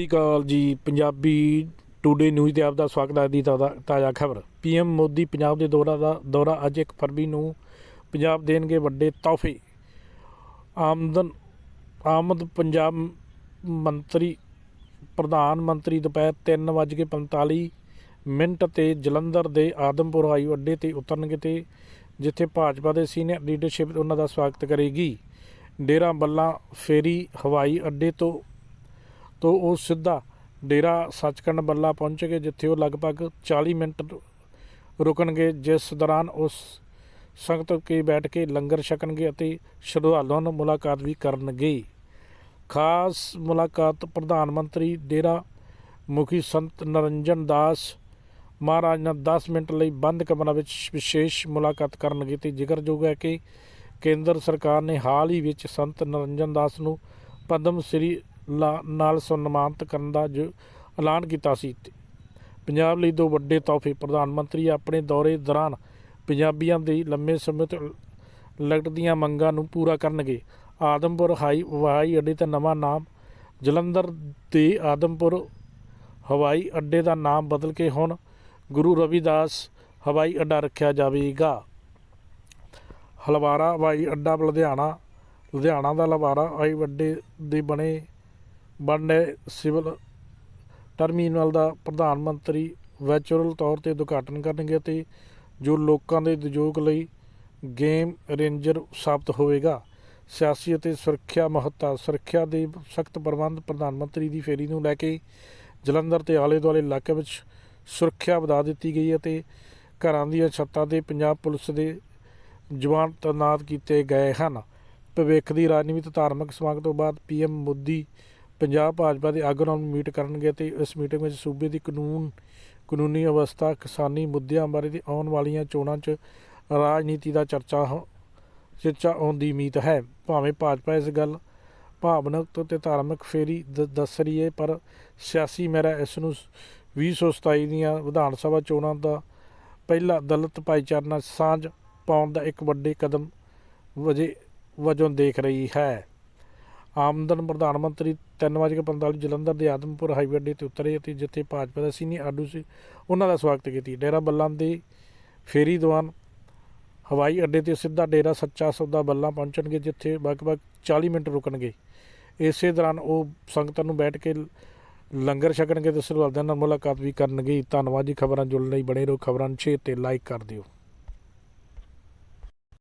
ਸਤਿ ਸ਼੍ਰੀ ਅਕਾਲ ਜੀ, Punjabi today news ਤੇ ਆਪ ਦਾ ਸਵਾਗਤ ਹੈ ਦੀ ਤਾਜ਼ਾ ਤਾਜ਼ਾ ਖਬਰ। ਪੀਐਮ ਮੋਦੀ ਪੰਜਾਬ ਦੇ ਦੌਰਾ ਦਾ ਦੌਰਾ ਅੱਜ 1 ਫਰਵਰੀ ਨੂੰ ਪੰਜਾਬ ਦੇਣਗੇ ਵੱਡੇ ਤੋਹਫੇ। ਆਮਦਨ ਆਮਦ ਪੰਜਾਬ ਮੰਤਰੀ, ਪ੍ਰਧਾਨ ਮੰਤਰੀ ਦੁਪਹਿਰ 3:45 ਮਿੰਟ ਤੇ ਜਲੰਧਰ ਦੇ ਆਦਮਪੁਰ ਹਵਾਈ ਅੱਡੇ ਤੇ ਉਤਰਨਗੇ ਤੇ ਜਿੱਥੇ ਭਾਜਪਾ ਦੇ ਸੀਨੀਅਰ ਲੀਡਰਸ਼ਿਪ ਉਹਨਾਂ ਦਾ ਸਵਾਗਤ ਕਰੇਗੀ। ਡੇਰਾ ਬੱਲਾ ਫੇਰੀ ਹਵਾਈ ਅੱਡੇ ਤੋਂ ਤੋਂ ਉਹ ਸਿੱਧਾ ਡੇਰਾ ਸੱਚਖੰਡ ਬੱਲਾ ਪਹੁੰਚੇਗੇ ਜਿੱਥੇ ਉਹ ਲਗਭਗ 40 ਮਿੰਟ ਰੁਕਣਗੇ, ਜਿਸ ਦੌਰਾਨ ਉਸ ਸੰਗਤ ਕੇ ਬੈਠ ਕੇ ਲੰਗਰ ਛਕਣਗੇ ਅਤੇ ਸ਼ਰਧਾਲੂਆਂ ਨਾਲ ਮੁਲਾਕਾਤ ਵੀ ਕਰਨਗੇ। ਖਾਸ ਮੁਲਾਕਾਤ ਪ੍ਰਧਾਨ ਮੰਤਰੀ ਡੇਰਾ ਮੁਖੀ ਸੰਤ ਨਰਿੰਜਨ ਦਾਸ ਮਹਾਰਾਜ ਨਾਲ 10 ਮਿੰਟ ਲਈ ਬੰਦ ਕਮਰਾ ਵਿੱਚ ਵਿਸ਼ੇਸ਼ ਮੁਲਾਕਾਤ ਕਰਨਗੇ ਤੇ ਜ਼ਿਕਰਯੋਗ ਹੈ ਕਿ ਕੇਂਦਰ ਸਰਕਾਰ ਨੇ ਹਾਲ ਹੀ ਵਿੱਚ ਸੰਤ ਨਰਿੰਜਨ ਦਾਸ ਨੂੰ ਪਦਮ ਸ੍ਰੀ ਨਾਲ ਸਨਮਾਨਿਤ ਕਰਨ ਦਾ ਜੋ, ਐਲਾਨ ਕੀਤਾ ਸੀ। ਪੰਜਾਬ ਲਈ ਦੋ ਵੱਡੇ ਤੋਹਫੇ, ਪ੍ਰਧਾਨ ਮੰਤਰੀ ਆਪਣੇ ਦੌਰੇ ਦੌਰਾਨ ਪੰਜਾਬੀਆਂ ਦੀ ਲੰਮੇ ਸਮੇਂ ਤੋਂ ਲਗਦੀਆਂ ਮੰਗਾਂ ਨੂੰ ਪੂਰਾ ਕਰਨਗੇ। ਆਦਮਪੁਰ ਹਾਈ, ਹਵਾਈ ਅੱਡੇ ਦਾ ਨਵਾਂ ਨਾਮ ਜਲੰਧਰ ਦੇ ਆਦਮਪੁਰ ਹਵਾਈ ਅੱਡੇ ਦਾ ਨਾਮ ਬਦਲ ਕੇ ਹੁਣ ਗੁਰੂ ਰਵਿਦਾਸ ਹਵਾਈ ਅੱਡਾ ਰੱਖਿਆ ਜਾਵੇਗਾ। ਹਲਵਾਰਾ ਹਵਾਈ ਅੱਡਾ, ਲੁਧਿਆਣਾ ਲੁਧਿਆਣਾ ਦਾ ਹਲਵਾਰਾ ਹਵਾਈ ਅੱਡੇ ਦੇ ਬਣੇ ਬਣਨੇ ਸਿਵਲ ਟਰਮੀਨਲ ਦਾ ਪ੍ਰਧਾਨ ਮੰਤਰੀ ਵੈਚੁਰਲ ਤੌਰ ਤੇ ਉਦਘਾਟਨ ਕਰਨਗੇ ਅਤੇ ਜੋ ਲੋਕਾਂ ਦੇ ਉਦਯੋਗ ਲਈ ਗੇਮ ਰੇਂਜਰ ਸਾਬਤ ਹੋਵੇਗਾ, ਸਿਆਸੀ ਅਤੇ ਸੁਰੱਖਿਆ ਮਹੱਤਤਾ ਸੁਰੱਖਿਆ ਦੇ ਸਖਤ ਪ੍ਰਬੰਧ ਪ੍ਰਧਾਨ ਮੰਤਰੀ ਦੀ ਫੇਰੀ ਨੂੰ ਲੈ ਕੇ ਜਲੰਧਰ ਤੇ ਆਲੇ ਦੁਆਲੇ ਇਲਾਕੇ ਵਿੱਚ ਸੁਰੱਖਿਆ ਵਧਾ ਦਿੱਤੀ ਗਈ ਅਤੇ ਘਰਾਂ ਦੀਆਂ ਛੱਤਾਂ ਤੇ ਪੰਜਾਬ ਪੁਲਿਸ ਦੇ ਜਵਾਨ ਤੈਨਾਤ ਕੀਤੇ ਗਏ ਹਨ। ਭਵਿੱਖ ਦੀ ਰਾਜਨੀਤੀ ਧਾਰਮਿਕ ਸਮਾਗਮ ਤੋਂ ਬਾਅਦ ਪੀਐਮ ਮੋਦੀ ਪੰਜਾਬ ਭਾਜਪਾ ਦੇ ਆਗੂਆਂ ਨੂੰ ਮੀਟ ਕਰਨਗੇ ਤੇ ਇਸ ਮੀਟਿੰਗ ਵਿੱਚ ਸੂਬੇ ਦੀ ਕਾਨੂੰਨ, ਕਾਨੂੰਨੀ ਅਵਸਥਾ, ਕਿਸਾਨੀ ਮੁੱਦਿਆਂ ਬਾਰੇ ਤੇ ਆਉਣ ਵਾਲੀਆਂ ਚੋਣਾਂ 'ਚ ਰਾਜਨੀਤੀ ਦਾ ਚਰਚਾ ਹੋ- ਚਰਚਾ ਆਉਣ ਦੀ ਉਮੀਦ ਹੈ। ਭਾਵੇਂ ਭਾਜਪਾ ਇਸ ਗੱਲ ਭਾਵਨਕ ਤੇ ਧਾਰਮਿਕ ਫੇਰੀ ਦ- ਦੱਸ ਰਹੀ ਹੈ, ਪਰ ਸਿਆਸੀ ਮੇਰਾ ਇਸ ਨੂੰ 2027 ਦੀਆਂ ਵਿਧਾਨ ਸਭਾ ਚੋਣਾਂ ਦਾ ਪਹਿਲਾ ਦਲਿਤ ਭਾਈਚਾਰਾ ਸਾਂਝ ਪਾਉਣ ਦਾ ਇੱਕ ਵੱਡੇ ਕਦਮ ਵਜੇ, ਵਜੋਂ ਦੇਖ ਰਹੀ ਹੈ। ਆਮਦਨ ਪ੍ਰਧਾਨ ਮੰਤਰੀ 3:45 ਜਲੰਧਰ ਦੇ ਆਦਮਪੁਰ ਹਾਈਵੇ ਅੱਡੇ ਤੇ ਉਤਰੇ ਅਤੇ ਜਿੱਥੇ ਭਾਜਪਾ ਦੇ ਸੀਨੀਅਰ ਆਗੂ ਸੀ, ਉਹਨਾਂ ਦਾ ਸਵਾਗਤ ਕੀਤੀ। ਡੇਰਾ ਬੱਲਾਂ ਦੇ ਫੇਰੀ ਦੌਰਾਨ ਹਵਾਈ ਅੱਡੇ ਤੇ ਸਿੱਧਾ ਡੇਰਾ ਸੱਚਾ ਸੌਦਾ ਬੱਲਾਂ ਪਹੁੰਚਣਗੇ, ਜਿੱਥੇ ਵੱਖ ਵੱਖ 40 ਮਿੰਟ ਰੁਕਣਗੇ। ਇਸੇ ਦੌਰਾਨ ਉਹ ਸੰਗਤਾਂ ਨੂੰ ਬੈਠ ਕੇ ਲੰਗਰ ਛਕਣਗੇ ਤੇ ਸਰਵਾਦਾਂ ਨਾਲ ਮੁਲਾਕਾਤ ਵੀ ਕਰਨਗੇ। ਧੰਨਵਾਦ ਜੀ, ਖਬਰਾਂ ਜੁੜਨ ਲਈ ਬਣੇ ਰਹੋ, ਖਬਰਾਂ ਨੂੰ ਸ਼ੇਅਰ ਤੇ ਲਾਈਕ ਕਰ ਦਿਓ।